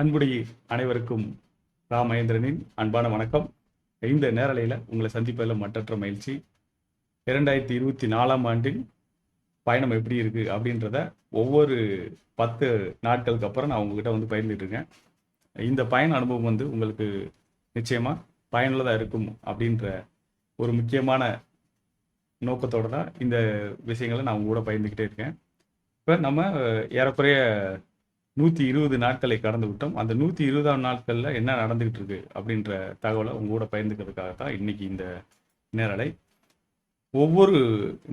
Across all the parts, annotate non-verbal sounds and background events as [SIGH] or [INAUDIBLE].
அன்புடைய அனைவருக்கும் ராமேந்திரனின் அன்பான வணக்கம். இந்த நேரலையில் உங்களை சந்திப்பதில் மற்றற்ற மகிழ்ச்சி. இரண்டாயிரத்தி இருபத்தி நாலாம் ஆண்டின் பயணம் எப்படி இருக்குது அப்படின்றத ஒவ்வொரு பத்து நாட்களுக்கு அப்புறம் நான் உங்ககிட்ட வந்து பகிர்ந்துட்டு இருக்கேன். இந்த பயண அனுபவம் வந்து உங்களுக்கு நிச்சயமாக பயனுள்ளதாக இருக்கும் அப்படின்ற ஒரு முக்கியமான நோக்கத்தோடு தான் இந்த விஷயங்களை நான் உங்க கூட பயந்துக்கிட்டே இருக்கேன். இப்போ நம்ம ஏறக்குறைய நூற்றி இருபது நாட்களை கடந்து விட்டோம். அந்த நூற்றி இருபதாம் நாட்களில் என்ன நடந்துகிட்டு இருக்கு அப்படின்ற தகவலை உங்களோட கூட பகிர்ந்துக்கிறதுக்காக தான் இன்னைக்கு இந்த நேரலை. ஒவ்வொரு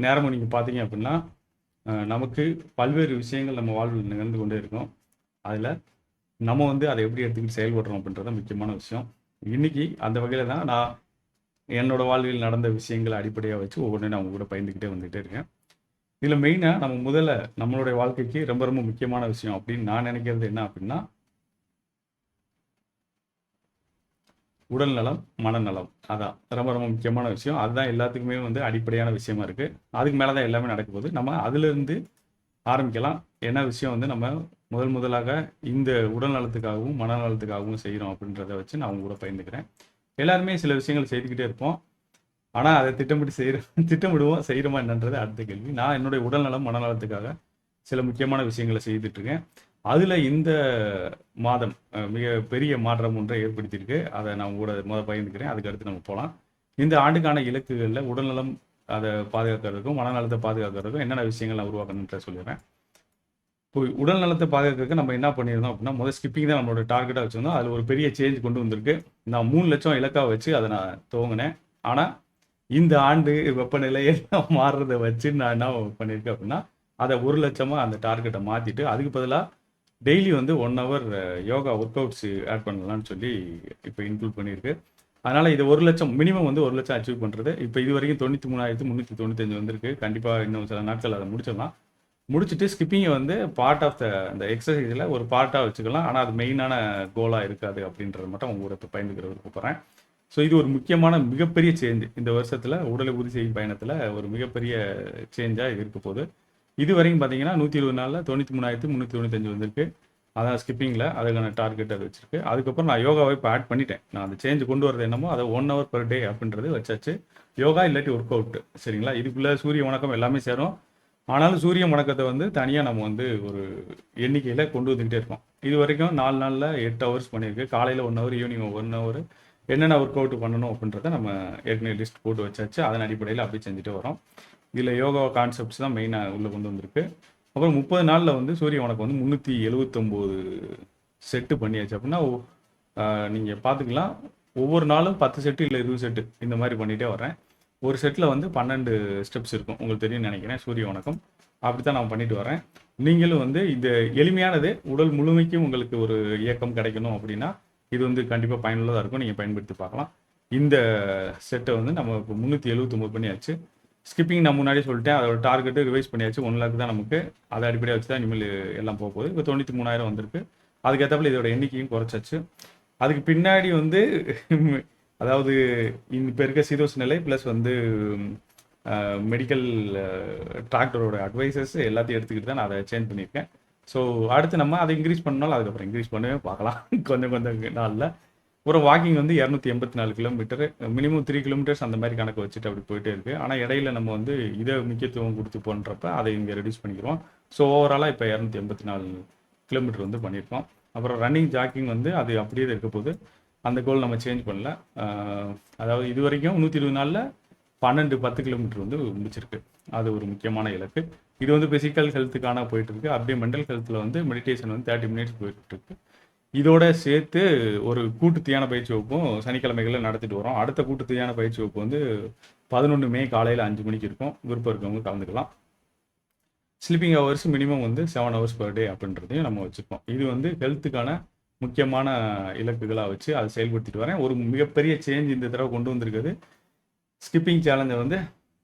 நேரமும் நீங்கள் பார்த்தீங்க அப்படின்னா நமக்கு பல்வேறு விஷயங்கள் நம்ம வாழ்வில் நிகழ்ந்து கொண்டே இருக்கோம். அதில் நம்ம வந்து அதை எப்படி எடுத்துக்கிட்டு செயல்படுறோம் அப்படின்றத முக்கியமான விஷயம். இன்னைக்கு அந்த வகையில் தான் நான் என்னோட வாழ்வில் நடந்த விஷயங்களை அடிப்படையாக வச்சு ஒவ்வொன்றையும் நான் உங்க கூட பயந்துக்கிட்டே வந்துகிட்டே இருக்கேன். இதில் மெயினாக நம்ம முதல்ல நம்மளுடைய வாழ்க்கைக்கு ரொம்ப ரொம்ப முக்கியமான விஷயம் அப்படின்னு நான் நினைக்கிறது என்ன அப்படின்னா உடல் நலம் மனநலம். அதான். ரொம்ப ரொம்ப முக்கியமான விஷயம். அதுதான் எல்லாத்துக்குமே வந்து அடிப்படையான விஷயமா இருக்கு. அதுக்கு மேலே தான் எல்லாமே நடக்க போகுது. நம்ம அதுலேருந்து ஆரம்பிக்கலாம். என்ன விஷயம் வந்து நம்ம முதல் முதலாக இந்த உடல் நலத்துக்காகவும் மனநலத்துக்காகவும் செய்கிறோம் அப்படின்றத வச்சு நான் உங்க கூட பயந்துக்கிறேன் எல்லாருமே சில விஷயங்கள் செய்துக்கிட்டே இருப்போம். ஆனால் அதை திட்டமிட்டு செய்கிறோம் திட்டமிடுவோம் செய்கிறோமா என்னன்றது அடுத்த கேள்வி. நான் என்னுடைய உடல்நலம் மனநலத்துக்காக சில முக்கியமான விஷயங்களை செய்துட்ருக்கேன். அதில் இந்த மாதம் மிக பெரிய மாற்றம் ஒன்றை ஏற்படுத்தியிருக்கு. அதை நான் கூட முதல் பகிர்ந்துக்கிறேன். அதுக்கு அடுத்து நம்ம போகலாம் இந்த ஆண்டுக்கான இலக்குகளில் உடல்நலம் அதை பாதுகாக்கிறதுக்கும் மனநலத்தை பாதுகாக்கிறதுக்கும் என்னென்ன விஷயங்கள் நான் உருவாக்கணுன்ற சொல்லிடுறேன். இப்போ உடல் நலத்தை பாதுகாக்கிறதுக்கு நம்ம என்ன பண்ணியிருந்தோம் அப்படின்னா முதல் ஸ்கிப்பிங் தான் நம்மளோட டார்கெட்டாக வச்சிருந்தோம். அதில் ஒரு பெரிய சேஞ்ச் கொண்டு வந்திருக்கு. நான் மூணு லட்சம் இலக்காக வச்சு அதை நான் துவங்கினேன். ஆனால் இந்த ஆண்டு வெப்பநிலை எல்லாம் மாறுறதை வச்சு நான் என்ன பண்ணியிருக்கேன் அப்படின்னா அதை ஒரு லட்சமாக அந்த டார்கெட்டை மாற்றிட்டு அதுக்கு பதிலாக டெய்லி வந்து one hour yoga workouts add பண்ணலாம்னு சொல்லி இப்போ இன்க்ளூட் பண்ணியிருக்கு. அதனால் இது ஒரு லட்சம் மினிமம் வந்து ஒரு லட்சம் அச்சீவ் பண்ணுறது இப்போ இது வரைக்கும் தொண்ணூற்றி மூணாயிரத்து முந்நூற்றி தொண்ணூத்தஞ்சு வந்திருக்கு. கண்டிப்பாக இன்னும் சில நாட்கள் அதை முடிச்சிடலாம். முடிச்சுட்டு ஸ்கிப்பிங்கை வந்து பார்ட் ஆஃப் த அந்த எக்ஸசைஸில் ஒரு பார்ட்டாக வச்சுக்கலாம். ஆனால் அது மெயினான கோலாக இருக்காது அப்படின்றத மட்டும் உங்க கூட இப்போ பயந்துக்கிற விருப்பப்படுறேன் ஸோ இது ஒரு முக்கியமான மிகப்பெரிய சேஞ்ச் இந்த வருஷத்தில் உடலை உறுதி செய்யும் பயணத்தில் ஒரு மிகப்பெரிய சேஞ்சாக இருக்க போகுது. இது வரைக்கும் பார்த்தீங்கன்னா நூற்றி இருபது நாளில் தொண்ணூற்றி மூணாயிரத்து முந்நூற்றி தொண்ணூத்தஞ்சு வந்திருக்கு. அதான் ஸ்கிப்பிங்கில் அதுக்கான டார்கெட் அது வச்சிருக்கு. அதுக்கப்புறம் நான் யோகாவை இப்போ ஆட் பண்ணிட்டேன். நான் அந்த சேஞ்ச் கொண்டு வரது என்னமோ அதை ஒன் ஹவர் பர் டே அப்படின்றது வச்சாச்சு. யோகா இல்லாட்டி ஒர்க் அவுட் சரிங்களா? இதுக்குள்ளே சூரிய வணக்கம் எல்லாமே சேரும். ஆனாலும் சூரிய வணக்கத்தை வந்து தனியாக நம்ம வந்து ஒரு எண்ணிக்கையில் கொண்டு வந்துக்கிட்டே இருக்கோம். இது வரைக்கும் நாலு நாளில் எட்டு ஹவர்ஸ் பண்ணியிருக்கு. காலையில் one hour evening one hour என்னென்ன ஒர்க் அவுட் பண்ணணும் அப்படின்றத நம்ம ஏற்கனவே லிஸ்ட் போட்டு வச்சாச்சு. அதன் அடிப்படையில் அப்படியே செஞ்சுட்டு வரோம். இதில் யோகா கான்செப்ட்ஸ் தான் மெயினாக உள்ளே கொண்டு வந்திருக்கு. அப்புறம் முப்பது நாளில் வந்து சூரிய உனக்கு வந்து முந்நூற்றி எழுபத்தொம்போது செட்டு பண்ணியாச்சு அப்படின்னா நீங்கள் பார்த்துக்கலாம். ஒவ்வொரு நாளும் பத்து செட்டு இல்லை இருபது செட்டு இந்த மாதிரி பண்ணிகிட்டே வரேன் ஒரு செட்டில் வந்து பன்னெண்டு ஸ்டெப்ஸ் இருக்கும். உங்களுக்கு தெரியும் நினைக்கிறேன். சூரிய வணக்கம் அப்படி தான் நான் பண்ணிட்டு வரேன் நீங்களும் வந்து இந்த எளிமையானது. உடல் முழுமைக்கும் உங்களுக்கு ஒரு இயக்கம் கிடைக்கணும் அப்படின்னா இது வந்து கண்டிப்பாக பயனுள்ளதாக இருக்கும். நீங்கள் பயன்படுத்தி பார்க்கலாம். இந்த செட்டை வந்து நம்ம இப்போ முந்நூற்றி எழுபத்தொம்பது பண்ணியாச்சு. ஸ்கிப்பிங் நான் முன்னாடி சொல்லிட்டேன். அதோட டார்கெட்டு ரிவைஸ் பண்ணியாச்சு. ஒன் லேக் தான் நமக்கு. அதை அடிப்படையாக வச்சு தான் இனிமேல் எல்லாம் போக போகுது. இப்போ தொண்ணூற்றி மூணாயிரம் வந்திருக்கு. அதுக்கேற்றப்பல இதோட எண்ணிக்கையும் குறைச்சாச்சு. அதுக்கு பின்னாடி வந்து [LAUGHS] அதாவது இப்போ இருக்க சீரோஸ் நிலை ப்ளஸ் வந்து மெடிக்கல் டாக்டரோட அட்வைசஸ் எல்லாத்தையும் எடுத்துக்கிட்டு தான் நான் அதை சேஞ்ச் பண்ணியிருக்கேன். ஸோ அடுத்து நம்ம அதை இன்க்ரீஸ் பண்ணாலும் அதுக்கப்புறம் இன்க்ரீஸ் பண்ணவே பார்க்கலாம். [LAUGHS] கொஞ்சம் கொஞ்சம் நாளில். ஒரு வாக்கிங் வந்து இரநூத்தி எண்பத்தி நாலு கிலோமீட்டர் மினிமம் த்ரீ கிலோமீட்டர்ஸ் அந்த மாதிரி கணக்கு வச்சுட்டு அப்படி போயிட்டே இருக்குது ஆனால் இடையில நம்ம வந்து இதை முக்கியத்துவம் கொடுத்து போன்றப்ப அதை இங்கே ரெடியூஸ் பண்ணிக்கிறோம். ஸோ ஓவராலாக இப்போ இரநூத்தி எண்பத்தி நாலு கிலோமீட்டர் வந்து பண்ணியிருக்கோம். அப்புறம் ரன்னிங் ஜாக்கிங் வந்து அது அப்படியே தான் இருக்க போது அந்த கோல் நம்ம சேஞ்ச் பண்ணல. அதாவது இது வரைக்கும் நூற்றி இருபது நாளில் பன்னெண்டு பத்து கிலோமீட்டர் வந்து முடிச்சிருக்கு. அது ஒரு முக்கியமான இலக்கு. இது வந்து ஃபிசிக்கல் ஹெல்த்துக்கான போயிட்டு இருக்கு அப்படியே மென்டல் ஹெல்த்தில் வந்து மெடிடேஷன் வந்து தேர்ட்டி மினிட்ஸ் போயிட்டு இருக்கு இதோட சேர்த்து ஒரு கூட்டு தியான பயிற்சி வகுப்பும் சனிக்கிழமைகளில் நடத்திட்டு வரோம். அடுத்த கூட்டு தியான பயிற்சி வகுப்பு வந்து பதினொன்று மே காலையில் அஞ்சு மணிக்கு இருக்கும். விருப்பம் இருக்கவங்க கலந்துக்கலாம். ஸ்லீப்பிங் ஹவர்ஸ் மினிமம் வந்து செவன் ஹவர்ஸ் பர் டே அப்படின்றதையும் நம்ம வச்சுருக்கோம் இது வந்து ஹெல்த்துக்கான முக்கியமான இலக்குகளாக வச்சு அதை செயல்படுத்திட்டு வரேன். ஒரு மிகப்பெரிய சேஞ்ச் இந்த தடவை கொண்டு வந்திருக்குது ஸ்கிப்பிங் சேலஞ்சை வந்து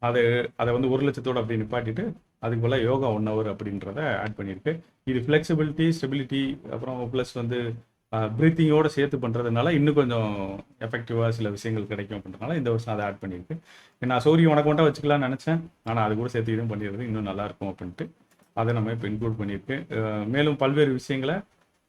அதை அதை வந்து ஒரு லட்சத்தோடு அப்படி நிப்பாட்டிட்டு அதுக்கு போல் யோகா ஒன் ஹவர் அப்படின்றத ஆட் பண்ணியிருக்கு. இது ஃப்ளெக்சிபிலிட்டி ஸ்டெபிலிட்டி அப்புறம் ப்ளஸ் வந்து ப்ரீத்திங்கோடு சேர்த்து பண்ணுறதுனால இன்னும் கொஞ்சம் எஃபெக்டிவாக சில விஷயங்கள் கிடைக்கும் அப்படின்றனால இந்த வருஷம் அதை ஆட் பண்ணியிருக்கு. நான் சௌரியம் உனக்கு மட்டும் வச்சுக்கலாம்னு நினச்சேன். ஆனால் அது கூட சேர்த்து இதுவும் பண்ணிடுறது இன்னும் நல்லா இருக்கும் அப்படின்ட்டு. அதை நம்ம இப்போ இன்க்ளூட் பண்ணியிருக்கு. மேலும் பல்வேறு விஷயங்களை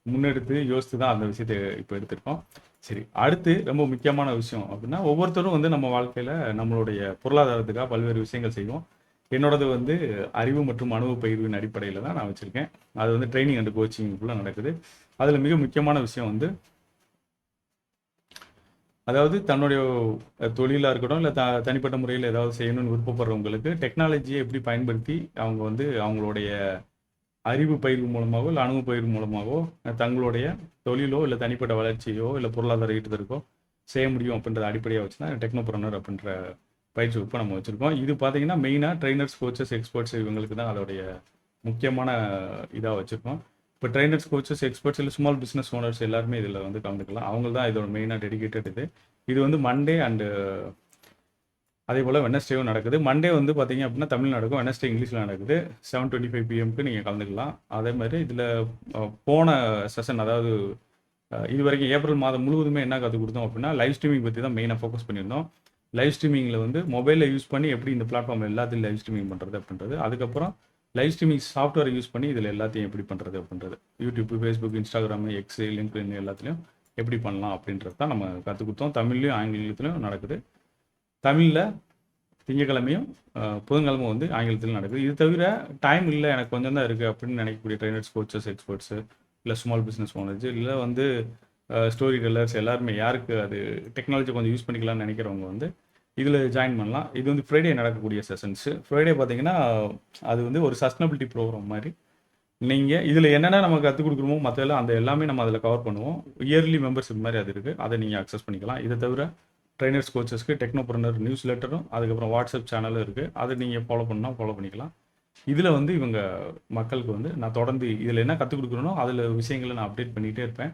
முன்னெடுத்து யோசித்து தான் அந்த விஷயத்தை இப்போ எடுத்திருக்கோம். சரி அடுத்து ரொம்ப முக்கியமான விஷயம் அப்படின்னா ஒவ்வொருத்தரும் வந்து நம்ம வாழ்க்கையில் நம்மளுடைய பொருளாதாரத்துக்காக பல்வேறு விஷயங்கள் செய்வோம். என்னோடது வந்து அறிவு மற்றும் அனுபவ பயிர்வின் அடிப்படையில் தான் நான் வச்சுருக்கேன். அது வந்து ட்ரைனிங் அண்ட் கோச்சிங்குள்ளே நடக்குது. அதில் மிக முக்கியமான விஷயம் வந்து அதாவது தன்னுடைய தொழிலாக இருக்கட்டும் இல்லை த தனிப்பட்ட முறையில் ஏதாவது செய்யணும்னு விருப்பப்படுறவங்களுக்கு டெக்னாலஜியை எப்படி பயன்படுத்தி அவங்க வந்து அவங்களுடைய அறிவு பயிர்வு மூலமாகவோ இல்லை அணுகு பயிர்வு மூலமாகவோ தங்களுடைய தொழிலோ இல்லை தனிப்பட்ட வளர்ச்சியோ இல்லை பொருளாதார ஈட்டுதற்கோ செய்ய முடியும் அப்படின்றத அடிப்படையாக வச்சு தான் டெக்னோபுரனர் அப்படின்ற பயிற்சி வகுப்பை நம்ம வச்சுருக்கோம். இது பார்த்தீங்கன்னா மெயினாக ட்ரைனர்ஸ் கோச்சஸ் எக்ஸ்பர்ட்ஸ் இவங்களுக்கு தான் அதோடைய முக்கியமான இதாக வச்சுருக்கோம். இப்போ ட்ரைனர்ஸ் கோச்சஸ் எக்ஸ்பர்ட்ஸ் இல்லை ஸ்மால் பிஸ்னஸ் ஓனர்ஸ் எல்லாருமே இதில் வந்து கலந்துக்கலாம். அவங்க தான் இதோட மெயினாக டெடிகேட்டட் இது. இது வந்து மண்டே அண்டு அதே போல் வெனஸ்டேவும் நடக்குது. மண்டே வந்து பார்த்தீங்க அப்படின்னா தமிழ் நடக்கும். வெனஸ்டே இங்கிலீஷில் நடக்குது. செவன் டுவெண்ட்டி ஃபைவ் பிஎம்க்கு நீங்கள் கலந்துக்கலாம். அதே மாதிரி இதில் போன செஷன் அதாவது இது வரைக்கும் ஏப்ரல் மாதம் முழுவதுமே என்ன கற்றுக் கொடுத்தோம் அப்படின்னா லைவ் ஸ்ட்ரீமிங் பற்றி தான் மெயினாக ஃபோக்கஸ் பண்ணியிருந்தோம். லைவ் ஸ்ட்ரீமிங்கில் வந்து மொபைலில் யூஸ் பண்ணி எப்படி இந்த பிளாட்ஃபார்ம் எல்லாத்தையும் லைவ் ஸ்ட்ரீமிங் பண்ணுறது அப்படின்றது அதுக்கப்புறம் லைவ் ஸ்ட்ரீமிங் சாஃப்ட்வேர் யூஸ் பண்ணி இதில் எல்லாத்தையும் எப்படி பண்ணுறது அப்படின்றது YouTube Facebook Instagram X LinkedIn எல்லாத்துலேயும் எப்படி பண்ணலாம் அப்படின்றது தான் நம்ம கற்றுக் கொடுத்தோம். தமிழ்லையும் ஆங்கிலத்திலையும் நடக்குது. தமிழில் திங்கக்கிழமையும் புதன்கிழமை வந்து ஆங்கிலத்தில் நடக்குது. இது தவிர டைம் இல்லை எனக்கு கொஞ்சம் தான் இருக்குது அப்படின்னு நினைக்கக்கூடிய ட்ரைனர்ஸ் கோச்சஸ் எக்ஸ்பர்ட்ஸு இல்லை ஸ்மால் பிஸ்னஸ் ஓனர்ஸ் இல்லை வந்து ஸ்டோரி டெல்லர்ஸ் எல்லாருமே யாருக்கு அது டெக்னாலஜி கொஞ்சம் யூஸ் பண்ணிக்கலாம்னு நினைக்கிறவங்க வந்து இதில் ஜாயின் பண்ணலாம். இது வந்து ஃப்ரைடே நடக்கக்கூடிய செஷன்ஸு ஃப்ரைடே பார்த்தீங்கன்னா அது வந்து ஒரு சஸ்டனபிலிட்டி ப்ரோக்ராம் மாதிரி. நீங்கள் இதில் என்னென்ன நம்ம கற்றுக் கொடுக்குறோமோ மற்றெல்லாம் அந்த எல்லாமே நம்ம அதில் கவர் பண்ணுவோம். இயர்லி மெம்பர்ஷிப் மாதிரி அது இருக்குது அதை நீங்கள் அக்சஸ் பண்ணிக்கலாம். இதை தவிர ட்ரைனர்ஸ் கோச்சஸ்க்கு டெக்னோப்ரனர் நியூஸ் லெட்டரும் அதுக்கப்புறம் வாட்ஸ்அப் சேனலும் இருக்குது அதை நீங்கள் ஃபாலோ பண்ணால் ஃபாலோ பண்ணிக்கலாம். இதில் வந்து இவங்க மக்களுக்கு வந்து நான் தொடர்ந்து இதில் என்ன கற்றுக் கொடுக்குறனோ அதில் விஷயங்களை நான் அப்டேட் பண்ணிகிட்டே இருப்பேன்.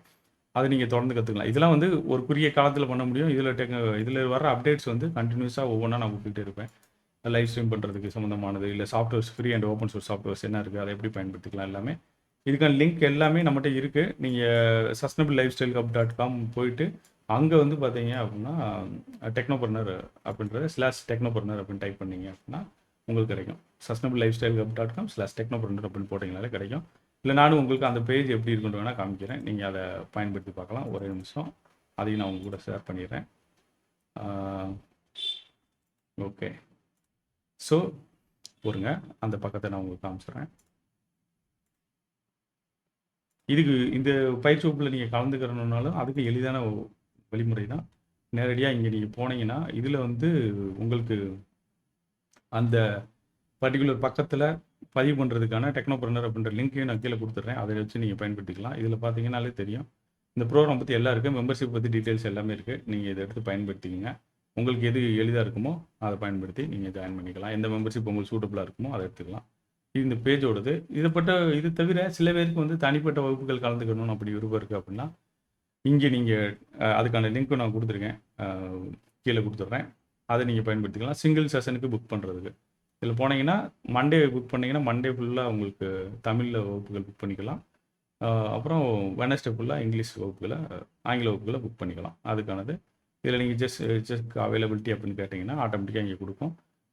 அதை நீங்கள் தொடர்ந்து கற்றுக்கலாம் இதெல்லாம் வந்து ஒரு குறுகிய காலத்தில் பண்ண முடியும். இதில் டெக் இதில் வர அப்டேட்ஸ் வந்து கண்டினியூஸாக ஒவ்வொன்றா நான் கொடுத்துக்கிட்டே இருப்பேன். லைவ் ஸ்ட்ரீம் பண்ணுறதுக்கு சம்மந்தமானது இல்லை softwares free and open source softwares என்ன இருக்குது அதை எப்படி பயன்படுத்திக்கலாம் எல்லாமே. இதுக்கான லிங்க் எல்லாமே நம்மகிட்ட இருக்குது நீங்கள் sustainable lifestyle hub dot com போயிட்டு அங்கே வந்து பார்த்தீங்க அப்படின்னா டெக்னோபர்னர் அப்படின்றது ஸ்லாஷ் டெக்னோபர்னர் அப்படின்னு டைப் பண்ணீங்க அப்படின்னா உங்களுக்கு கிடைக்கும். Sustainable lifestyle hub dot com slash technoburner அப்படின்னு போட்டிங்கனாலே கிடைக்கும். இல்லை நானும் உங்களுக்கு அந்த பேஜ் எப்படி இருக்குன்னு வேணால் காமிக்கிறேன். நீங்கள் அதை பயன்படுத்தி பார்க்கலாம். ஒரே நிமிஷம். அதையும் நான் உங்கள் கூட ஷேர் பண்ணிடுறேன் ஓகே ஸோ பொறுங்க அந்த பக்கத்தை நான் உங்களுக்கு காமிச்சிடுறேன். இதுக்கு இந்த பயிற்சி வகுப்பில் நீங்கள் கலந்துக்கிறனாலும் அதுக்கு எளிதான வழிமுறை தான் நேரடியாக இங்கே நீங்கள் போனீங்கன்னா இதில் வந்து உங்களுக்கு அந்த பர்டிகுலர் பக்கத்தில் பதிவு பண்ணுறதுக்கான டெக்னோபர்னர் அப்படின்ற லிங்க்கையும் நான் கீழே கொடுத்துட்றேன். அதை வச்சு நீங்கள் பயன்படுத்திக்கலாம். இதில் பார்த்தீங்கன்னாலே தெரியும். இந்த ப்ரோக்ராம் பற்றி எல்லாம் இருக்குது மெம்பர்ஷிப் பற்றி டீட்டெயில்ஸ் எல்லாமே இருக்குது நீங்கள் இதை எடுத்து பயன்படுத்திக்கங்க. உங்களுக்கு எது எளிதாக இருக்குமோ அதை பயன்படுத்தி நீங்கள் ஜாயின் பண்ணிக்கலாம். எந்த மெம்பர்ஷிப் உங்களுக்கு சூட்டபுளாக இருக்குமோ அதை எடுத்துக்கலாம். இது இந்த பேஜோடது இதைப்பட்ட இது தவிர சில பேருக்கு வந்து தனிப்பட்ட வகுப்புகள் கலந்துக்கணும்னு அப்படி விருப்பம் இருக்குது அப்படின்னா இங்கே நீங்கள் அதுக்கான லிங்க்கும் நான் கொடுத்துருக்கேன். கீழே கொடுத்துட்றேன். அதை நீங்கள் பயன்படுத்திக்கலாம். சிங்கிள் செஷனுக்கு புக் பண்ணுறதுக்கு இதில் போனீங்கன்னா மண்டே புக் பண்ணிங்கன்னா மண்டே ஃபுல்லாக உங்களுக்கு தமிழில் வகுப்புகள் புக் பண்ணிக்கலாம். அப்புறம் வெனஸ்டே ஃபுல்லாக இங்கிலீஷ் வகுப்புகளை ஆங்கில வகுப்புகளை புக் பண்ணிக்கலாம். அதுக்கானது. இதில் நீங்கள் ஜஸ்ட் ஜஸ்ட் அவைலபிலிட்டி அப்படின்னு கேட்டிங்கன்னா ஆட்டோமேட்டிக்காக இங்கே கொடுக்கும்.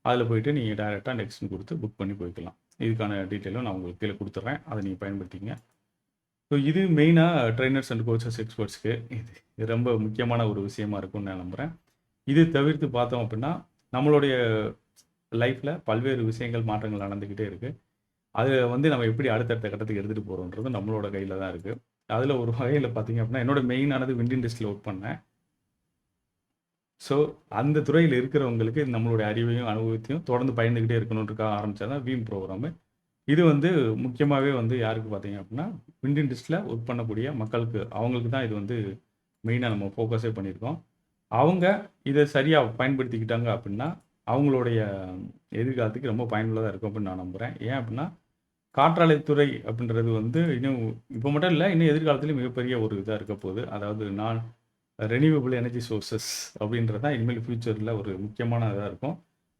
அதில் போயிட்டு நீங்கள் டேரெக்டாக நெக்ஸ்ட்னு கொடுத்து புக் பண்ணி போய்க்கலாம். இதுக்கான டீட்டெயிலும் நான் உங்களுக்கு கீழே கொடுத்துட்றேன். அதை நீங்கள் பயன்படுத்திங்க ஸோ இது மெயினாக ட்ரைனர்ஸ் அண்ட் கோச்சஸ் எக்ஸ்பர்ட்ஸ்க்கு இது. இது ரொம்ப முக்கியமான ஒரு விஷயமா இருக்கும்னு நான் நம்புகிறேன் இது தவிர்த்து பார்த்தோம் அப்படின்னா நம்மளுடைய லைஃப்பில் பல்வேறு விஷயங்கள் மாற்றங்கள் நடந்துக்கிட்டே இருக்குது அது வந்து நம்ம எப்படி அடுத்தடுத்த கட்டத்துக்கு எடுத்துகிட்டு போகிறோன்றது நம்மளோட கையில் தான் இருக்குது அதில் ஒரு வகையில் பார்த்தீங்க அப்படின்னா என்னோட மெயினானது விண்ட் இண்டஸ்ட்ரியில் ஒர்க் பண்ணேன். ஸோ அந்த துறையில் இருக்கிறவங்களுக்கு நம்மளுடைய அறிவையும் அனுபவத்தையும் தொடர்ந்து பயந்துக்கிட்டே இருக்கணுன்றக்காக ஆரம்பித்தா தான் வீம் ப்ரோக்ராமு இது வந்து முக்கியமாகவே வந்து யாருக்கு பார்த்தீங்க அப்படின்னா விண்ட் இண்டஸ்ட்ரியில் ஒர்க் பண்ணக்கூடிய மக்களுக்கு அவங்களுக்கு தான் இது வந்து மெயினாக நம்ம ஃபோக்கஸே பண்ணியிருக்கோம். அவங்க இதை சரியாக பயன்படுத்திக்கிட்டாங்க அப்படின்னா அவங்களுடைய எதிர்காலத்துக்கு ரொம்ப பயனுள்ளதாக இருக்கும் அப்படின்னு நான் நம்புகிறேன் ஏன் அப்படின்னா காற்றாலைத்துறை அப்படின்றது வந்து இன்னும் இப்போ மட்டும் இல்லை இன்னும் எதிர்காலத்துலேயும் மிகப்பெரிய ஒரு இதாக இருக்க போகுது. அதாவது நான் ரெனியூவபிள் எனர்ஜி சோர்சஸ் அப்படின்றது தான் இனிமேல் ஃப்யூச்சரில் ஒரு முக்கியமான இதாக இருக்கும்.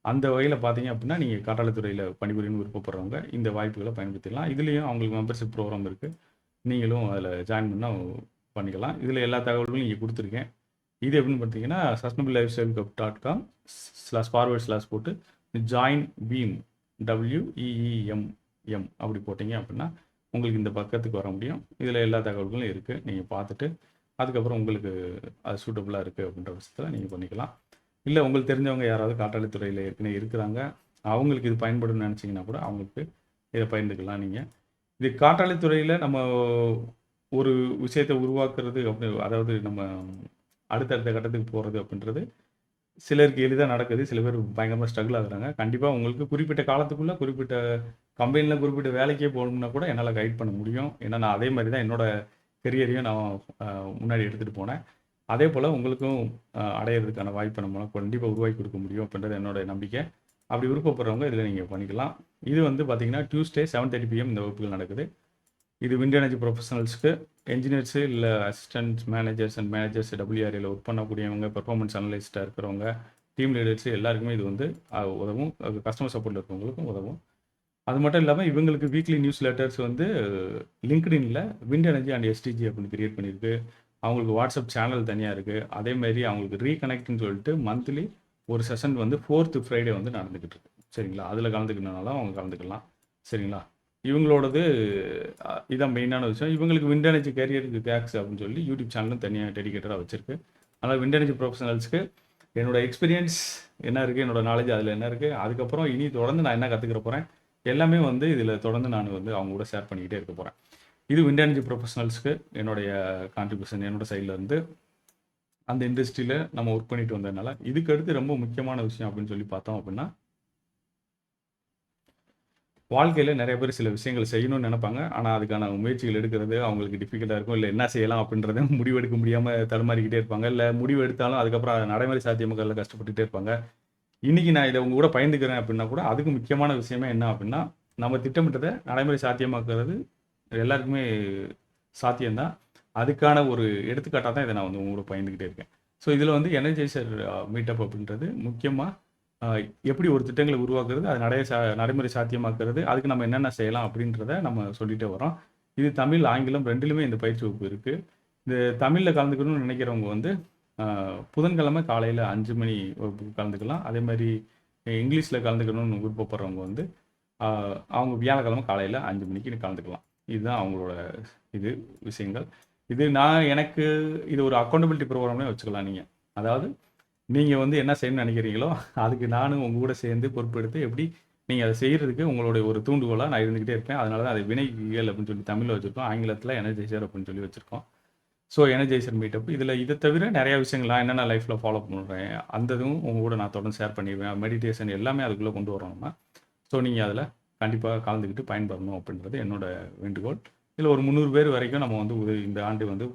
அந்த வகையில் பார்த்தீங்க அப்படின்னா நீங்கள் காற்றாலைத்துறையில் பணிபுரியணும்னு விருப்பப்படுறவங்க இந்த வாய்ப்புகளை பயன்படுத்திக்கலாம் இதுலேயும் அவங்களுக்கு மெம்பர்ஷிப் ப்ரோக்ராம் இருக்குது நீங்களும் அதில் ஜாயின் பண்ணால் பண்ணிக்கலாம். இதில் எல்லா தகவல்களும் நீங்கள் கொடுத்துருக்கேன். இது எப்படின்னு பார்த்தீங்கன்னா sustainable lifestyle hub dot com slash forward slash போட்டு join beam W E E M M அப்படி போட்டிங்க அப்படின்னா உங்களுக்கு இந்த பக்கத்துக்கு வர முடியும். இதில் எல்லா தகவல்களும் இருக்குது நீங்கள் பார்த்துட்டு அதுக்கப்புறம் உங்களுக்கு அது சூட்டபுளாக இருக்குது அப்படின்ற விஷயத்தில் நீங்கள் பண்ணிக்கலாம். இல்லை உங்களுக்கு தெரிஞ்சவங்க யாராவது காற்றாலைத்துறையில் ஏற்கனவே இருக்கிறாங்க. அவங்களுக்கு இது பயன்படும்னு நினச்சிங்கன்னா கூட அவங்களுக்கு இதை பயந்துக்கலாம் நீங்கள் இது காற்றாலைத்துறையில் நம்ம ஒரு விஷயத்தை உருவாக்குறது அப்படி அதாவது நம்ம அடுத்தடுத்த கட்டத்துக்கு போகிறது அப்படின்றது சிலருக்கு எளிதாக நடக்குது. சில பேர் பயங்கரமாக ஸ்ட்ரகிள் ஆகுறாங்க. கண்டிப்பாக உங்களுக்கு குறிப்பிட்ட காலத்துக்குள்ளே குறிப்பிட்ட கம்பெனியில் குறிப்பிட்ட வேலைக்கே போகணும்னா கூட என்னால் கைட் பண்ண முடியும். ஏன்னா நான் அதே மாதிரி தான் என்னோடய கெரியரையும் நான் முன்னாடி எடுத்துகிட்டு போனேன். அதே போல் உங்களுக்கும் அடையிறதுக்கான வாய்ப்பை நம்மளால் கண்டிப்பாக உருவாக்கி கொடுக்க முடியும் அப்படின்றது என்னோட நம்பிக்கை. அப்படி விருப்பப்படுறவங்க இதில் நீங்கள் பண்ணிக்கலாம். இது வந்து பார்த்தீங்கன்னா டியூஸ்டே செவன் தேர்ட்டி பிஎம் இந்த வகுப்புகள் நடக்குது. இது விண்ட் எனர்ஜி ப்ரொஃபஷனல்ஸ்க்கு என்ஜினியர்ஸு இல்லை அசிஸ்டன்ட் மேனேஜர்ஸ் அண்ட் மேனேஜர்ஸ் டபிள்யூஆர்ஏல ஒர்க் பண்ணக்கூடியவங்க பெர்ஃபார்மன்ஸ் அனலிஸ்ட்டாக இருக்கிறவங்க டீம் லீடர்ஸ் எல்லாருக்குமே இது வந்து உதவும். கஸ்டமர் சப்போர்ட்டில் இருக்கிறவங்களுக்கும் உதவும். அது மட்டும் இல்லாமல் இவங்களுக்கு வீக்லி நியூஸ் லெட்டர்ஸ் வந்து லிங்க்டின்ல விண்ட் எனர்ஜி அண்ட் எஸ்டிஜி அப்படின்னு கிரியேட் பண்ணியிருக்கு அவங்களுக்கு வாட்ஸ்அப் சேனல் தனியாக இருக்குது அதேமாரி அவங்களுக்கு ரீகனெக்ட்னு சொல்லிட்டு மந்த்லி ஒரு செஷன் வந்து ஃபோர்த்து ஃப்ரைடே வந்து நடந்துக்கிட்டு இருக்கு. சரிங்களா? அதில் கலந்துக்கணுனாலும் அவங்க கலந்துக்கலாம். சரிங்களா? இவங்களோடது இதான் மெயினான விஷயம். இவங்களுக்கு விண்ட் எனர்ஜி கேரியருக்கு கேக்ஸ் அப்படின்னு சொல்லி யூடியூப் சேனலும் தனியாக டெடிக்கேட்டராக வச்சுருக்கு. அதனால் விண்ட் எனர்ஜி ப்ரொஃபஷனல்ஸ்க்கு என்னோடய எக்ஸ்பீரியன்ஸ் என்ன இருக்குது என்னோட நாலேஜ் அதில் என்ன இருக்குது அதுக்கப்புறம் இனி தொடர்ந்து நான் என்ன கற்றுக்கிற போகிறேன் எல்லாமே வந்து இதில் தொடர்ந்து நான் வந்து அவங்க கூட ஷேர் பண்ணிக்கிட்டே இருக்க போகிறேன் இது விண்ட் எனர்ஜி ப்ரொஃபஷனல்ஸ்க்கு என்னுடைய கான்ட்ரிபியூஷன் என்னோட சைட்லேருந்து அந்த இண்டஸ்ட்ரியில் நம்ம ஒர்க் பண்ணிட்டு வந்ததுனால இதுக்கு அடுத்து ரொம்ப முக்கியமான விஷயம் அப்படின்னு சொல்லி பார்த்தோம் அப்படின்னா வாழ்க்கையில் நிறைய பேர் சில விஷயங்கள் செய்யணும்னு நினைப்பாங்க. ஆனால் அதுக்கான முயற்சிகள் எடுக்கிறது அவங்களுக்கு டிஃபிகல்ட்டாக இருக்கும். இல்லை என்ன செய்யலாம் அப்படின்றத முடிவெடுக்க முடியாமல் தடுமாறிக்கிட்டே இருப்பாங்க. இல்லை முடிவு எடுத்தாலும் அதுக்கப்புறம் நடைமுறை சாத்தியமக்களில் கஷ்டப்பட்டுட்டே இருப்பாங்க. இன்னைக்கு நான் இதை உங்க கூட பயந்துக்கிறேன் அப்படின்னா கூட அதுக்கு முக்கியமான விஷயமே என்ன அப்படின்னா நம்ம திட்டமிட்டதை நடைமுறை சாத்தியமாக்குறது எல்லாருக்குமே சாத்தியம்தான். அதுக்கான ஒரு எடுத்துக்காட்டாக தான் இதை நான் வந்து உங்களோட பயந்துக்கிட்டே இருக்கேன். ஸோ இதில் வந்து எனர்ஜைசர் மீட்டப் அப்படின்றது முக்கியமாக எப்படி ஒரு திட்டங்களை உருவாக்குறது அது நடைய சா நடைமுறை சாத்தியமாக்குறது அதுக்கு நம்ம என்னென்ன செய்யலாம் அப்படின்றத நம்ம சொல்லிகிட்டே வரோம். இது தமிழ் ஆங்கிலம் ரெண்டுலுமே இந்த பயிற்சி வகுப்பு இருக்குது இந்த தமிழில் கலந்துக்கணும்னு நினைக்கிறவங்க வந்து புதன்கிழமை காலையில் அஞ்சு மணி வகுப்புக்கு கலந்துக்கலாம். அதே மாதிரி இங்கிலீஷில் கலந்துக்கணும்னு விருப்பப்படுறவங்க வந்து அவங்க வியாழக்கிழமை காலையில் அஞ்சு மணிக்கு கலந்துக்கலாம். இதுதான் அவங்களோட இது விஷயங்கள். இது நான் எனக்கு இது ஒரு அக்கௌண்டபிலிட்டி ப்ரோக்ராம்னே வச்சுக்கலாம் நீங்கள் அதாவது நீங்கள் வந்து என்ன செய்யணும்னு நினைக்கிறீங்களோ அதுக்கு நானும் உங்கள் கூட சேர்ந்து பொறுப்பெடுத்து எப்படி நீங்கள் அதை செய்கிறதுக்கு உங்களுடைய ஒரு தூண்டுகோலாக நான் இருந்துக்கிட்டே இருப்பேன். அதனால தான் அதை வினைகள் அப்படின்னு சொல்லி தமிழில் வச்சுருக்கோம். ஆங்கிலத்தில் எனர்ஜைசர் அப்படின்னு சொல்லி வச்சுருக்கோம். ஸோ எனர்ஜைசர் மீட்டப் இதில் இதை தவிர நிறைய விஷயங்கள் நான் என்னென்ன லைஃப்பில் ஃபாலோ பண்ணுறேன் அந்த இதுவும் உங்கள் கூட நான் தொடர்ந்து ஷேர் பண்ணிடுவேன். மெடிடேஷன் எல்லாமே அதுக்குள்ளே கொண்டு வரோம் நம்ம ஸோ நீங்கள் அதில் கண்டிப்பாக கலந்துக்கிட்டு பயன்பெறணும் அப்படின்றது என்னோட வேண்டுகோள். இதில் ஒரு முந்நூறு பேர் வரைக்கும் நம்ம வந்து உதவி இந்த ஆண்டு வந்து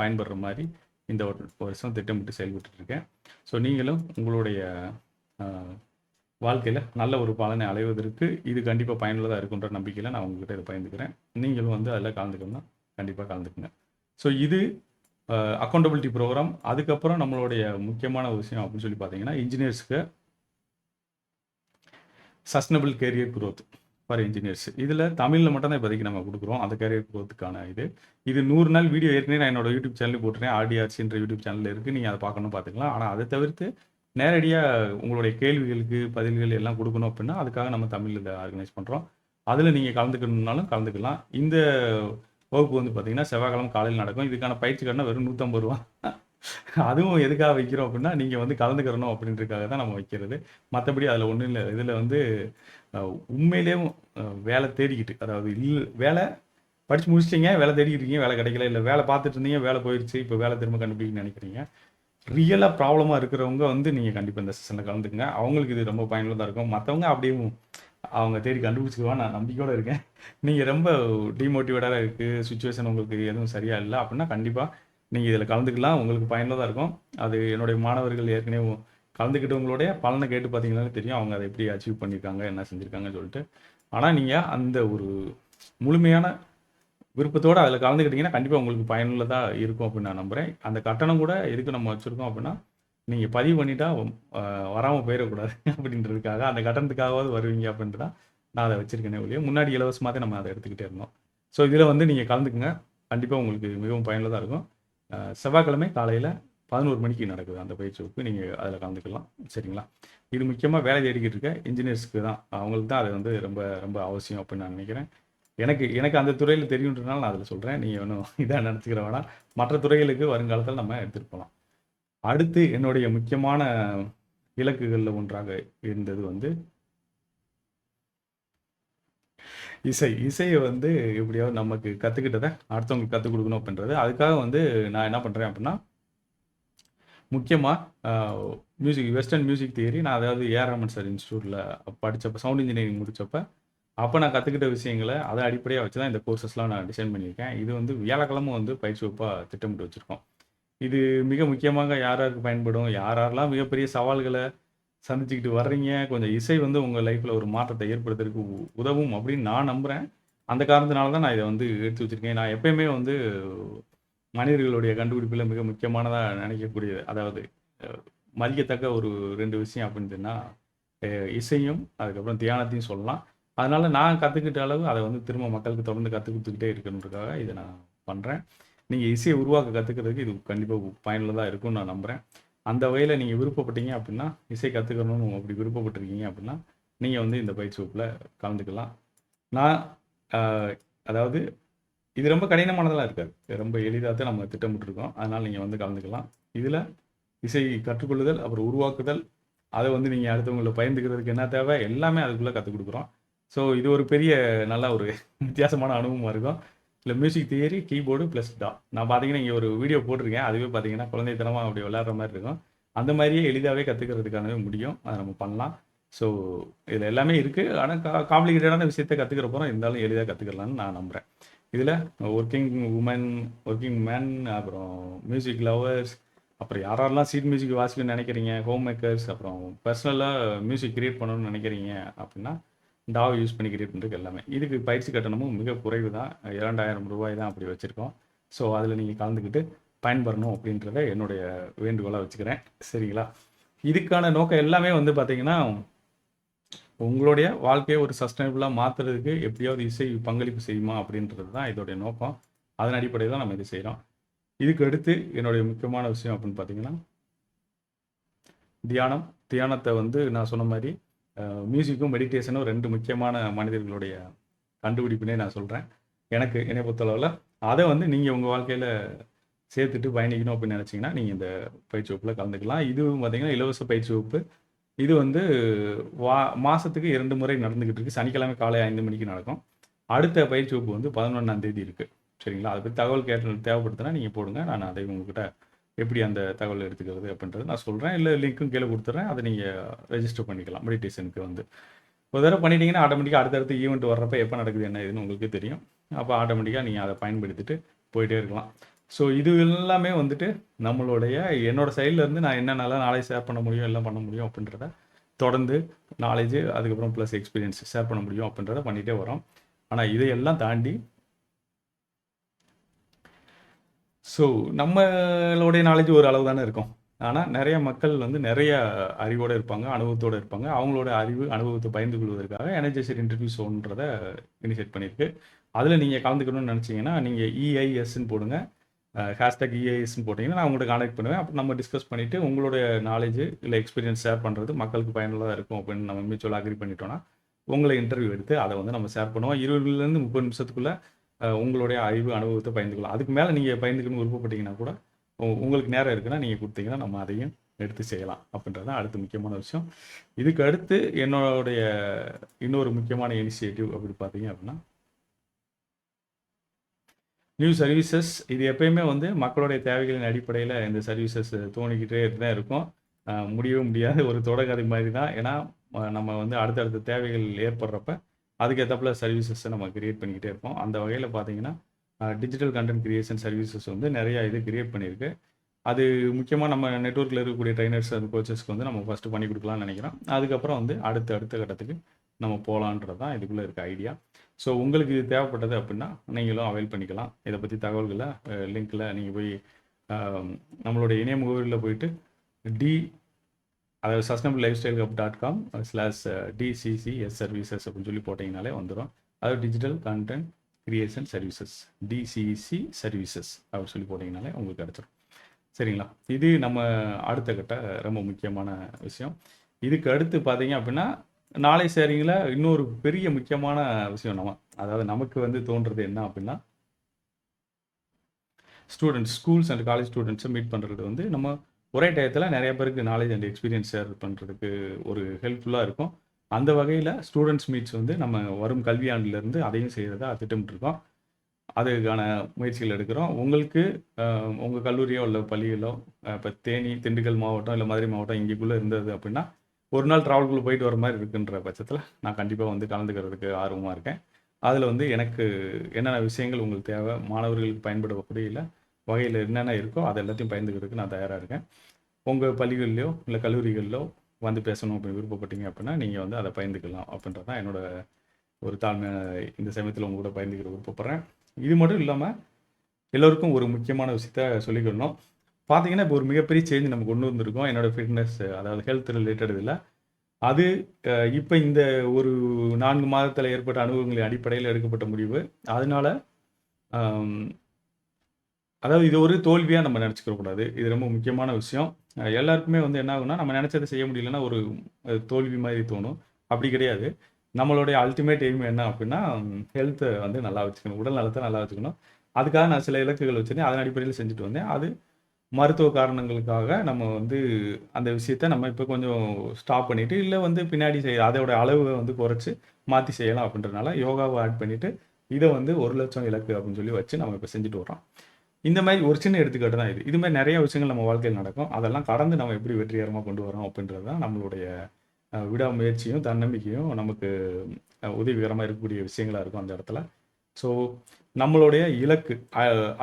பயன்படுற மாதிரி இந்த ஒரு வருஷம் திட்டமிட்டு செயல்பட்டுருக்கேன் ஸோ நீங்களும் உங்களுடைய வாழ்க்கையில் நல்ல ஒரு பலனை அலைவதற்கு இது கண்டிப்பாக பயனுள்ளதாக இருக்குன்ற நம்பிக்கையில் நான் உங்ககிட்ட இதை பயந்துக்கிறேன் நீங்களும் வந்து அதில் கலந்துக்கணும்னா கண்டிப்பாக கலந்துக்குங்க. ஸோ இது அக்கௌண்டபிலிட்டி ப்ரோக்ராம் அதுக்கப்புறம் நம்மளுடைய முக்கியமான விஷயம் அப்படின்னு சொல்லி பார்த்தீங்கன்னா இன்ஜினியர்ஸ்க்கு sustainable career growth for engineers இதில் தமிழில் மட்டும் தான் இப்போதைக்கு நம்ம கொடுக்குறோம். அந்த கேரியர் குரோத்துக்கான இது. இது நூறு நாள் வீடியோ ஏற்கனவே நான் என்னோட யூடியூப் சேனல் போட்டுருக்கேன். ஆர்டிஆர்சின்ற யூடியூப் சேனல் இருக்குது நீங்கள் அதை பார்க்கணும் பார்த்துக்கலாம். ஆனால் அதை தவிர்த்து நேரடியாக உங்களுடைய கேள்விகளுக்கு பதில்கள் எல்லாம் கொடுக்கணும் அப்படின்னா அதுக்காக நம்ம தமிழில் இதை ஆர்கனைஸ் பண்ணுறோம் அதில் நீங்கள் கலந்துக்கணும்னாலும் கலந்துக்கலாம். இந்த வகுப்பு வந்து பார்த்தீங்கன்னா செவ்வாய்க்கிழமை காலையில் நடக்கும். இதுக்கான பயிற்சி கடனை வெறும் நூற்றம்பது ரூபா. அதுவும் எதுக்காக வைக்கிறோம் அப்படின்னா நீங்கள் வந்து கலந்துக்கிறணும் அப்படின்றதுக்காக தான் நம்ம வைக்கிறது. மற்றபடி அதில் ஒன்றும் இல்லை. இதில் வந்து உண்மையிலேயும் வேலை தேடிக்கிட்டு அதாவது இல்லை வேலை படித்து முடிச்சிட்டீங்க வேலை தேடிக்கிட்டு இருக்கீங்க வேலை கிடைக்கல இல்லை வேலை பார்த்துட்டு இருந்தீங்க வேலை போயிடுச்சு இப்போ வேலை திரும்ப கண்டுபிடிக்கணும்னு நினைக்கிறீங்க. ரியலாக ப்ராப்ளமாக இருக்கிறவங்க வந்து நீங்கள் கண்டிப்பாக இந்த செஷனில் கலந்துக்குங்க. அவங்களுக்கு இது ரொம்ப பயனுள்ளதாக இருக்கும். மற்றவங்க அப்படியே அவங்க தேடி கண்டுபிடிச்சிக்குவான் நான் நம்பிக்கையோடு இருக்கேன். நீங்கள் ரொம்ப டிமோட்டிவேட்டாக இருக்குது சுச்சுவேஷன் உங்களுக்கு எதுவும் சரியாக இல்லை அப்படின்னா கண்டிப்பாக நீங்கள் இதில் கலந்துக்கலாம். உங்களுக்கு பயனுள்ளதாக இருக்கும். அது என்னுடைய மாணவர்கள் ஏற்கனவே கலந்துக்கிட்டவங்களுடைய பலனை கேட்டு பார்த்தீங்கன்னாலே தெரியும். அவங்க அதை எப்படி அச்சீவ் பண்ணியிருக்காங்க என்ன செஞ்சுருக்காங்கன்னு சொல்லிட்டு. ஆனால் நீங்கள் அந்த ஒரு முழுமையான விருப்பத்தோடு அதில் கலந்துக்கிட்டிங்கன்னா கண்டிப்பாக உங்களுக்கு பயனுள்ளதாக இருக்கும் அப்படின்னு நான் நம்புகிறேன் அந்த கட்டணம் கூட எதுக்கு நம்ம வச்சுருக்கோம் அப்படின்னா நீங்கள் பதிவு பண்ணிட்டா வராமல் போயிடக்கூடாது [LAUGHS] அப்படின்றதுக்காக. அந்த கட்டணத்துக்காகவாவது வருவீங்க அப்படின்ட்டு தான் நான் அதை வச்சுருக்கேனே ஒழிய முன்னாடி இலவசமாக தான் நம்ம அதை எடுத்துக்கிட்டே இருந்தோம். ஸோ இதில் வந்து நீங்கள் கலந்துக்குங்க. கண்டிப்பாக உங்களுக்கு மிகவும் பயனுள்ளதாக இருக்கும். செவ்வாய்க்கிழமை காலையில் பதினோரு மணிக்கு நடக்குது அந்த பயிற்சி வகுப்பு. நீங்கள் அதில் கலந்துக்கலாம். சரிங்களா? இது முக்கியமாக வேலை தேடிக்கிட்டு இருக்க இன்ஜினியர்ஸ்க்கு தான். அவங்களுக்கு தான் அது வந்து ரொம்ப ரொம்ப அவசியம் அப்படின்னு நான் நினைக்கிறேன். எனக்கு எனக்கு அந்த துறையில் தெரியுன்றனால நான் அதில் சொல்கிறேன் நீங்கள் ஒன்றும் [LAUGHS] இதாக நினச்சிக்கிற வேணாம். மற்ற துறைகளுக்கு வருங்காலத்தில் நம்ம எடுத்துகிட்டு போகலாம் அடுத்து என்னுடைய முக்கியமான இலக்குகளில் ஒன்றாக இருந்தது வந்து இசை இசையை வந்து எப்படியாவது நமக்கு கற்றுக்கிட்டதை அடுத்தவங்களுக்கு கற்றுக் கொடுக்கணும் அப்படின்றது. அதுக்காக வந்து நான் என்ன பண்ணுறேன் அப்படின்னா முக்கியமாக மியூசிக் வெஸ்டர்ன் மியூசிக் தியரி நான் அதாவது ஏஆர் ரமன் சார் இன்ஸ்டியூட்டில் படித்தப்ப சவுண்ட் இன்ஜினியரிங் முடித்தப்ப அப்போ நான் கற்றுக்கிட்ட விஷயங்களை அதை அடிப்படையாக வச்சு தான் இந்த கோர்சஸ்லாம் நான் டிசைன் பண்ணியிருக்கேன். இது வந்து வியாழக்கிழமை வந்து பயிற்சி வகுப்பாக திட்டமிட்டு வச்சுருக்கோம். இது மிக முக்கியமாக யார் யாருக்கு பயன்படும் யார் யாரெல்லாம் மிகப்பெரிய சவால்களை சந்திச்சுக்கிட்டு வர்றீங்க. கொஞ்சம் இசை வந்து உங்கள் லைஃப்பில் ஒரு மாற்றத்தை ஏற்படுத்துறதுக்கு உ- உதவும் அப்படின்னு நான் நம்புகிறேன் அந்த காரணத்தினால தான் நான் இதை வந்து எடுத்து வச்சுருக்கேன். நான் எப்பயுமே வந்து மனிதர்களுடைய கண்டுபிடிப்பில் மிக முக்கியமானதாக நினைக்கக்கூடியது. அதாவது அஹ், மதிக்கத்தக்க ஒரு ரெண்டு விஷயம் அப்படின்னா இசையும் அதுக்கப்புறம் தியானத்தையும் சொல்லலாம். அதனால நான் கற்றுக்கிட்ட அளவு அதை வந்து திரும்ப மக்களுக்கு தொடர்ந்து கற்றுக் கொடுத்துக்கிட்டே இருக்கணுன்றதுக்காக இதை நான் பண்ணுறேன் நீங்கள் இசையை உருவாக்க கற்றுக்கிறதுக்கு இது கண்டிப்பாக பயனுள்ளதாக இருக்கும்னு நான் நம்புகிறேன் அந்த வகையில் நீங்கள் விருப்பப்பட்டீங்க அப்படின்னா இசை கற்றுக்கணும்னு அப்படி விருப்பப்பட்டிருக்கீங்க அப்படின்னா நீங்கள் வந்து இந்த பயிற்சி வகுப்பில் கலந்துக்கலாம். நான் அதாவது இது ரொம்ப கடினமானதெல்லாம் இருக்காது. ரொம்ப எளிதாக தான் நம்ம திட்டமிட்டுருக்கோம். அதனால் நீங்கள் வந்து கலந்துக்கலாம். இதில் இசை கற்றுக்கொள்ளுதல் அப்புறம் உருவாக்குதல் அதை வந்து நீங்கள் அடுத்தவங்களை பயந்துக்கிறதுக்கு என்ன தேவை? எல்லாமே அதுக்குள்ளே கற்றுக் கொடுக்குறோம். ஸோ இது ஒரு பெரிய நல்ல ஒரு வித்தியாசமான அனுபவமாக இருக்கும். இல்லை மியூசிக் தியரி கீபோர்டு ப்ளஸ் டா நான் பார்த்தீங்கன்னா இங்கே ஒரு வீடியோ போட்டிருக்கேன். அதுவே பார்த்தீங்கன்னா குழந்தைத்தனமாக அப்படி விளாட்ற மாதிரி இருக்கும். அந்த மாதிரியே எளிதாகவே கற்றுக்கிறதுக்கானவே முடியும். அதை நம்ம பண்ணலாம். ஸோ இதில் எல்லாமே இருக்குது ஆனால் கா காம்ப்ளிகேட்டடான விஷயத்தை கற்றுக்கிற போகிறோம் இருந்தாலும் எளிதாக கற்றுக்கலான்னு நான் நம்புகிறேன் இதில் ஒர்க்கிங் உமன் ஒர்க்கிங் மேன் அப்புறம் மியூசிக் லவர்ஸ் அப்புறம் யாரெல்லாம் சீட் மியூசிக் வாசிக்கணும்னு நினைக்கிறீங்க? ஹோம் மேக்கர்ஸ் அப்புறம் பர்சனலாக மியூசிக் க்ரியேட் பண்ணணும்னு நினைக்கிறீங்க? அப்படின்னா டாவ் யூஸ் பண்ணி கிரியேட் பண்ணுறதுக்கு எல்லாமே. இதுக்கு பயிற்சி கட்டணமும் மிக குறைவு தான் இரண்டாயிரம் ரூபாய் தான் அப்படி வச்சுருக்கோம். ஸோ அதில் நீங்கள் கலந்துக்கிட்டு பயன்பெறணும் அப்படின்றத என்னுடைய வேண்டுகோளாக வச்சுக்கிறேன். சரிங்களா? இதுக்கான நோக்கம் எல்லாமே வந்து பார்த்திங்கன்னா உங்களுடைய வாழ்க்கையை ஒரு சஸ்டைனபிளாக மாற்றுறதுக்கு எப்படியாவது இசை பங்களிப்பு செய்யுமா அப்படின்றது தான் இதோடைய நோக்கம். அதன் அடிப்படையில் தான் நம்ம இதை செய்கிறோம் இதுக்கு அடுத்து என்னுடைய முக்கியமான விஷயம் அப்படின்னு பார்த்தீங்கன்னா தியானம். தியானத்தை வந்து நான் சொன்ன மாதிரி மியூசிக்கும் மெடிடேஷனும் ரெண்டு முக்கியமான மனிதர்களுடைய கண்டுபிடிப்புனே நான் சொல்கிறேன் எனக்கு என்னை பொறுத்தளவில் அதை வந்து நீங்கள் உங்கள் வாழ்க்கையில் சேர்த்துட்டு பயணிக்கணும் அப்படின்னு நினச்சிங்கன்னா நீங்கள் இந்த பயிற்சி வகுப்பில் கலந்துக்கலாம். இதுவும் பார்த்தீங்கன்னா இலவச பயிற்சி வகுப்பு. இது வந்து வா மாதத்துக்கு இரண்டு முறை நடந்துக்கிட்டு இருக்கு. சனிக்கிழமை காலை ஐந்து மணிக்கு நடக்கும். அடுத்த பயிற்சி வகுப்பு வந்து பதினொன்றாம் தேதி இருக்குது சரிங்களா? அதை பற்றி தகவல் கேட்டு தேவைப்படுதுன்னா நீங்கள் போடுங்க. நான் அதை உங்ககிட்ட எப்படி அந்த தகவல் எடுத்துக்கிறது அப்படின்றது நான் சொல்கிறேன் இல்லை லிங்க்கும் கீழே கொடுத்துட்றேன் அதை நீங்கள் ரெஜிஸ்டர் பண்ணிக்கலாம். மெடிடேஷனுக்கு வந்து. ஒரு தடவை பண்ணிட்டீங்கன்னா ஆட்டோமேட்டிக்காக அடுத்தடுத்து ஈவெண்ட் வர்றப்ப எப்போ நடக்குது என்ன இதுன்னு உங்களுக்கு தெரியும். அப்போ ஆட்டோமேட்டிக்காக நீங்கள் அதை பயன்படுத்திட்டு போயிட்டே இருக்கலாம். ஸோ இது எல்லாமே வந்துட்டு நம்மளுடைய என்னோட சைடில் இருந்து நான் என்னென்னலாம் நாலேஜ் ஷேர் பண்ண முடியும் எல்லாம் பண்ண முடியும் அப்படின்றத தொடர்ந்து நாலேஜ் அதுக்கப்புறம் ப்ளஸ் எக்ஸ்பீரியன்ஸ் ஷேர் பண்ண முடியும் அப்படின்றத பண்ணிகிட்டே வரோம். ஆனால் இதையெல்லாம் தாண்டி ஸோ நம்மளுடைய நாலேஜ் ஒரு அளவு தானே இருக்கும். ஆனால் நிறைய மக்கள் வந்து நிறைய அறிவோடு இருப்பாங்க அனுபவத்தோடு இருப்பாங்க. அவங்களோட அறிவு அனுபவத்தை பகிர்ந்து கொள்வதற்காக எனர்ஜைசர் இன்டர்வியூ ஷோன்றதை இனிஷியேட் பண்ணியிருக்கு அதில் நீங்கள் கலந்துக்கணும்னு நினச்சிங்கன்னா நீங்கள் இஐஎஸ்ன்னு போடுங்க. ஹேஷ்டாக் இஐஎஸ்ன்னு போட்டிங்கன்னா நான் உங்கள்கிட்ட கான்டாக்ட் பண்ணுவேன். அப்போ நம்ம டிஸ்கஸ் பண்ணிவிட்டு உங்களுடைய நாலேஜ் இல்லை எக்ஸ்பீரியன்ஸ் ஷேர் பண்ணுறது மக்களுக்கு பயனுள்ளதாக இருக்கும் அப்படின்னு நம்ம மியூச்சுவல் அக்ரி பண்ணிட்டோன்னா உங்களை இன்டர்வியூ எடுத்து அதை வந்து நம்ம ஷேர் பண்ணுவோம். இருபதுலேருந்து முப்பது நிமிஷத்துக்குள்ளே உங்களுடைய அறிவு அனுபவத்தை பயந்துக்கலாம் அதுக்கு மேலே நீங்கள் பயந்துக்கணும்னு விருப்பப்பட்டீங்கன்னா கூட உங்களுக்கு நேரம் இருக்குன்னா நீங்கள் கொடுத்தீங்கன்னா நம்ம அதையும் எடுத்து செய்யலாம் அப்படின்றது தான் அடுத்த முக்கியமான விஷயம். இதுக்கு அடுத்து என்னோடைய இன்னொரு முக்கியமான இனிஷியேட்டிவ் அப்படி பார்த்தீங்க அப்படின்னா நியூ சர்வீசஸ் இது எப்பயுமே வந்து மக்களுடைய தேவைகளின் அடிப்படையில் இந்த சர்வீசஸ் தோணிக்கிட்டே தான் இருக்கும். முடியவே முடியாது ஒரு தொடர்கதை மாதிரி தான். ஏன்னா நம்ம வந்து அடுத்தடுத்த தேவைகள் ஏற்படுறப்ப அதுக்கேற்றப்பல சர்வீசஸை நம்ம கிரியேட் பண்ணிக்கிட்டே இருப்போம். அந்த வகையில் பார்த்தீங்கன்னா டிஜிட்டல் கண்டென்ட் கிரியேஷன் சர்வீசஸ் வந்து நிறையா இது கிரியேட் பண்ணியிருக்கு அது முக்கியமாக நம்ம நெட்ஒர்க்கில் இருக்கக்கூடிய ட்ரைனர்ஸ் அந்த கோச்சஸ்க்கு வந்து நம்ம ஃபஸ்ட்டு பண்ணி கொடுக்கலாம்னு நினைக்கிறோம். அதுக்கப்புறம் வந்து அடுத்த அடுத்த கட்டத்துக்கு நம்ம போகலான்றது தான் இதுக்குள்ளே இருக்க ஐடியா ஸோ உங்களுக்கு இது தேவைப்பட்டது அப்படின்னா நீங்களும் அவைல் பண்ணிக்கலாம். இதை பற்றி தகவல்களை லிங்க்கில் நீங்கள் போய் நம்மளுடைய இணைய முகவரியில் போயிட்டு டி அதாவது sustainable lifestyle hub dot com slash DCCS services அப்படின்னு சொல்லி போட்டிங்கனாலே வந்துடும் அது digital content creation services DCC services அப்படின்னு சொல்லி போட்டிங்கனாலே உங்களுக்கு கிடச்சிடும் சரிங்களா? இது நம்ம அடுத்த கட்ட ரொம்ப முக்கியமான விஷயம். இதுக்கு அடுத்து பார்த்தீங்க அப்படின்னா நாளை ஷேரிங்கில் இன்னொரு பெரிய முக்கியமான விஷயம் நம்ம அதாவது நமக்கு வந்து தோன்றது என்ன அப்படின்னா ஸ்டூடெண்ட்ஸ் ஸ்கூல்ஸ் அண்ட் காலேஜ் ஸ்டூடெண்ட்ஸை மீட் பண்ணுறது வந்து நம்ம ஒரே டயத்தில் நிறைய பேருக்கு நாலேஜ் அண்ட் எக்ஸ்பீரியன்ஸ் ஷேர் பண்ணுறதுக்கு ஒரு ஹெல்ப்ஃபுல்லாக இருக்கும். அந்த வகையில் ஸ்டூடெண்ட்ஸ் மீட்ஸ் வந்து நம்ம வரும் கல்வியாண்டிலிருந்து அதையும் செய்கிறதா திட்டமிட்டுருக்கோம். அதுக்கான முயற்சிகள் எடுக்கிறோம். உங்களுக்கு உங்கள் கல்லூரியோ இல்லை பள்ளிகளோ இப்போ தேனி திண்டுக்கல் மாவட்டம் இல்லை மதுரை மாவட்டம் இங்கேக்குள்ளே இருந்தது அப்படின்னா ஒரு நாள் ட்ராவல்குள்ளே போயிட்டு வர மாதிரி இருக்குன்ற பட்சத்தில் நான் கண்டிப்பாக வந்து கலந்துக்கிறதுக்கு ஆர்வமாக இருக்கேன். அதில் வந்து எனக்கு என்னென்ன விஷயங்கள் உங்களுக்கு தேவை மாணவர்களுக்கு பயன்படக்கூடிய இல்லை வகையில் என்னென்ன இருக்கோ அது எல்லாத்தையும் பயந்துக்கிறதுக்கு நான் தயாராக இருக்கேன். உங்கள் பள்ளிகள்லையோ இல்லை கல்லூரிகளிலோ வந்து பேசணும் அப்படின்னு விருப்பப்பட்டீங்க அப்படின்னா நீங்கள் வந்து அதை பயந்துக்கலாம் அப்படின்றது தான் என்னோட ஒரு தாழ்மையான இந்த சமயத்தில் உங்கள் கூட பயந்துக்கிற விருப்பப்படுறேன். இது மட்டும் இல்லாமல் எல்லோருக்கும் ஒரு முக்கியமான விஷயத்த சொல்லிக்கணும். பார்த்தீங்கன்னா இப்போ ஒரு மிகப்பெரிய சேஞ்ச் நம்ம கொண்டு வந்திருக்கோம். என்னோட ஃபிட்னஸ் அதாவது ஹெல்த் ரிலேட்டட் இதில். அது இப்போ இந்த ஒரு நான்கு மாதத்தில் ஏற்பட்ட அனுபவங்களின் அடிப்படையில் எடுக்கப்பட்ட முடிவு. அதனால் அதாவது இது ஒரு தோல்வியாக நம்ம நினச்சிக்க கூடாது. இது ரொம்ப முக்கியமான விஷயம். எல்லாருக்குமே வந்து என்ன ஆகுனா நம்ம நினச்சதை செய்ய முடியலன்னா ஒரு தோல்வி மாதிரி தோணும். அப்படி கிடையாது. நம்மளுடைய அல்டிமேட் எய்ம் என்ன அப்படின்னா ஹெல்த்தை வந்து நல்லா வச்சுக்கணும். உடல் நலத்தை நல்லா வச்சுக்கணும். அதுக்காக நான் சில இலக்குகள் வச்சுருந்தேன் அதன் அடிப்படையில் செஞ்சுட்டு வந்தேன். அது மருத்துவ காரணங்களுக்காக நம்ம வந்து அந்த விஷயத்த நம்ம இப்போ கொஞ்சம் ஸ்டாப் பண்ணிவிட்டு இல்லை வந்து பின்னாடி செய்ய அதோட அளவை வந்து குறைச்சி மாற்றி செய்யலாம் அப்படின்றனால யோகாவை ஆட் பண்ணிவிட்டு இதை வந்து ஒரு லட்சம் இலக்கு அப்படின்னு சொல்லி வச்சு நம்ம இப்போ செஞ்சுட்டு வரோம் இந்த மாதிரி ஒரு சின்ன எடுத்துக்காட்டு தான் இது. இது மாதிரி நிறைய விஷயங்கள் நம்ம வாழ்க்கையில் நடக்கும். அதெல்லாம் கடந்து நம்ம எப்படி வெற்றிகரமாக கொண்டு வரோம் அப்படின்றது தான் நம்மளுடைய விடாமுயற்சியும் தன்னம்பிக்கையும் நமக்கு உதவிகரமாக இருக்கக்கூடிய விஷயங்களாக இருக்கும் அந்த இடத்துல. ஸோ நம்மளுடைய இலக்கு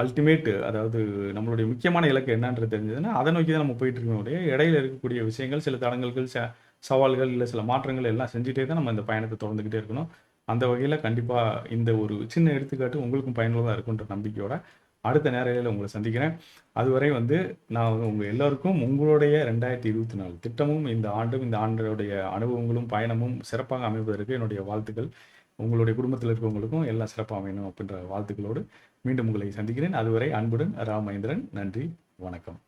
அல்டிமேட்டு அதாவது நம்மளுடைய முக்கியமான இலக்கு என்னன்றது தெரிஞ்சதுன்னா அதை நோக்கி தான் நம்ம போயிட்டு இருக்கோம் இடையில இருக்கக்கூடிய விஷயங்கள் சில தடங்கல்கள் ச சவால்கள் இல்லை சில மாற்றங்கள் எல்லாம் செஞ்சுட்டே தான் நம்ம இந்த பயணத்தை தொடர்ந்துக்கிட்டே இருக்கணும். அந்த வகையில் கண்டிப்பாக இந்த ஒரு சின்ன எடுத்துக்காட்டு உங்களுக்கும் பயனுள்ளதாக இருக்குன்ற நம்பிக்கையோட அடுத்த நேரையில் உங்களை சந்திக்கிறேன். அதுவரை வந்து நான் உங்கள் எல்லோருக்கும் உங்களுடைய ரெண்டாயிரத்தி இருபத்தி நாலு திட்டமும் இந்த ஆண்டும் இந்த ஆண்டுடைய அனுபவங்களும் பயணமும் சிறப்பாக அமைவதற்கு என்னுடைய வாழ்த்துக்கள். உங்களுடைய குடும்பத்தில் இருக்கவங்களுக்கும் எல்லாம் சிறப்பாக அமையணும் அப்படின்ற வாழ்த்துக்களோடு மீண்டும் உங்களை சந்திக்கிறேன். அதுவரை அன்புடன் ராமேந்திரன் நன்றி வணக்கம்.